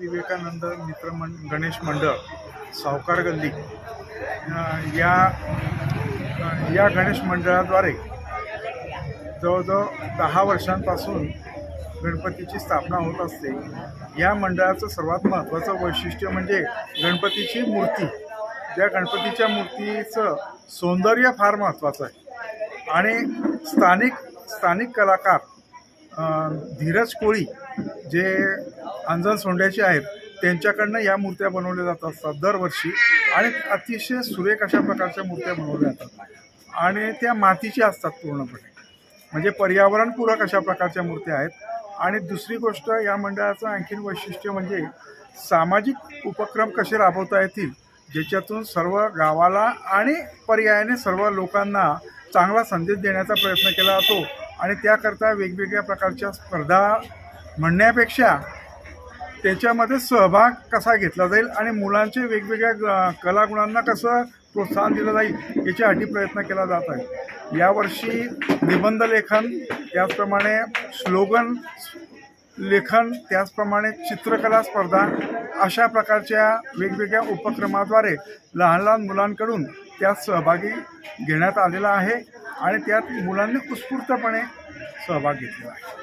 विवेकानंद मित्र मं गणेश मंडळ सावकार गल्ली या या गणेश मंडळाद्वारे जवळजवळ दहा वर्षांपासून गणपतीची स्थापना होत असते. या मंडळाचं सर्वात महत्त्वाचं वैशिष्ट्य म्हणजे गणपतीची मूर्ती. ज्या गणपतीच्या मूर्तीचं सौंदर्य फार महत्त्वाचं आहे. आणि स्थानिक स्थानिक कलाकार धीरज कोळी जे अंजन सोंड्याचे आहेत त्यांच्याकडनं या मूर्त्या बनवल्या जात असतात दरवर्षी. आणि अतिशय सुरेख अशा प्रकारच्या मूर्त्या बनवल्या जातात. आणि त्या मातीच्या असतात पूर्णपणे. म्हणजे पर्यावरणपूरक अशा प्रकारच्या मूर्त्या आहेत. आणि दुसरी गोष्ट या मंडळाचं आणखीन वैशिष्ट्य म्हणजे सामाजिक उपक्रम कसे राबवता येतील ज्याच्यातून सर्व गावाला आणि पर्यायाने सर्व लोकांना चांगला संदेश देण्याचा प्रयत्न केला जातो. आणि त्याकरता वेगवेगळ्या प्रकारच्या स्पर्धा म्हणण्यापेक्षा त्याच्यामध्ये सहभाग कसा घेतला जाईल आणि मुलांचे वेगवेगळ्या ग- कलागुणांना कसं प्रोत्साहन दिलं जाईल याच्यासाठी प्रयत्न केला जात आहे. यावर्षी निबंध लेखन त्याचप्रमाणे स्लोगन लेखन त्याचप्रमाणे चित्रकला स्पर्धा अशा प्रकारच्या वेगवेगळ्या उपक्रमाद्वारे लहान लहान मुलांकडून त्यात सहभागी घेण्यात आलेला आहे आणि त्यात मुलांनी उत्स्फूर्तपणे सहभाग घेतलेला आहे.